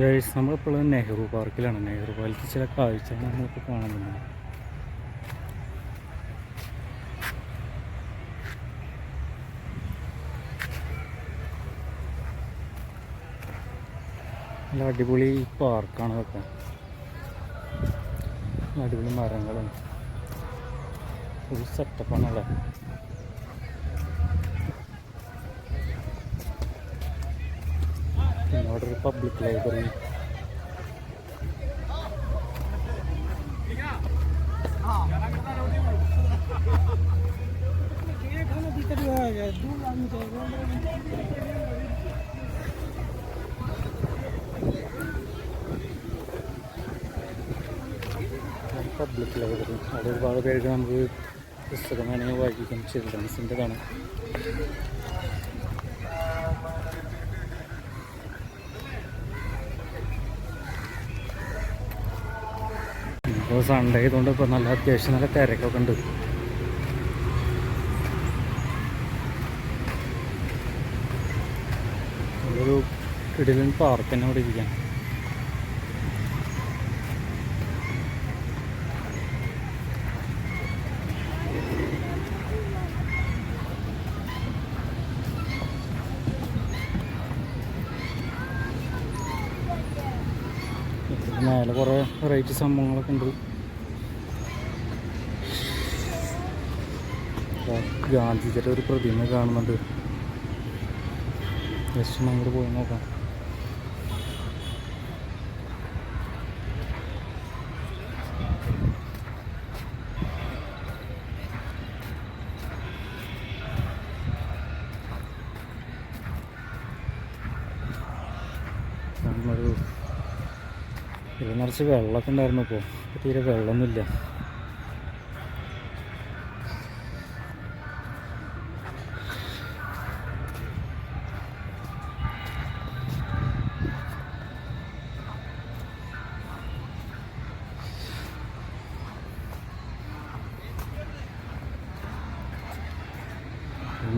Guys നമ്മളിപ്പോൾ നെഹ്റു പാർക്കിലാണ്. നെഹ്റു പാർക്കിൽ ചില കാഴ്ചകൾ നമ്മളിപ്പോൾ കാണുന്നുണ്ട്. നല്ല അടിപൊളി പാർക്കാണ് നല്ല അടിപൊളി മരങ്ങളും. ഒരു സെറ്റപ്പാണല്ലേ പിന്നെ Library. പബ്ലിക് ലൈബ്രറി അവിടെ ഒരുപാട് പേർക്ക് നമുക്ക് പുസ്തകം വേണമെങ്കിൽ വായിക്കാം ചിൽഡ്രൻസിന്റെതാണ് ഇപ്പോൾ സൺഡേ ആയതുകൊണ്ട് ഇപ്പോൾ നല്ല അത്യാവശ്യം നല്ല തിരക്കൊക്കെ ഉണ്ട്. ഒരു കിടിലൻ പാർക്ക് തന്നെ അവിടെ ഇരിക്കാം മേലെ കുറേ വെറൈറ്റി സംഭവങ്ങളൊക്കെ ഉണ്ട്. ഗാന്ധിജിയുടെ ഒരു പ്രതിമ കാണുന്നുണ്ട്. ജസ്റ്റ് അങ്ങോട്ട് പോയി നോക്കാം. നമ്മളൊരു ഇത് നിറച്ച് വെള്ളമൊക്കെ ഉണ്ടായിരുന്നു ഇപ്പോൾ തീരെ വെള്ളമൊന്നുമില്ല.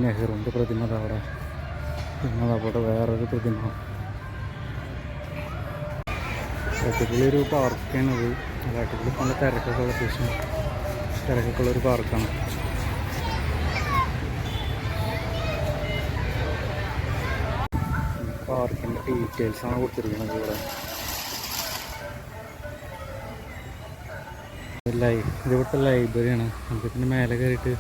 നെഹ്റുവിന്റെ പ്രതിമ അവിടെ. പിന്നെ അവിടെ വേറൊരു പ്രതിമ. അടിപൊളി ഒരു പാർക്കാണത് അത് അടിപൊളി നല്ല തിരക്കൊക്കെ ഉള്ള അത്യാവശ്യം തിരക്കൊക്കെ ഒരു പാർക്കാണ്. പാർക്കിന്റെ ഡീറ്റെയിൽസ് ആണ് കൊടുത്തിരിക്കുന്നത് ഇവിടെ. ലൈ ഇതിവിടുത്തെ ലൈബ്രറിയാണ് നമുക്ക് ഇതിന്റെ മേലെ കയറിയിട്ട്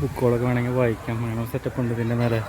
ബുക്കുകളൊക്കെ വേണമെങ്കിൽ വായിക്കാം. അങ്ങനെ സെറ്റപ്പ് ഉണ്ട് ഇതിന്റെ മേലെ.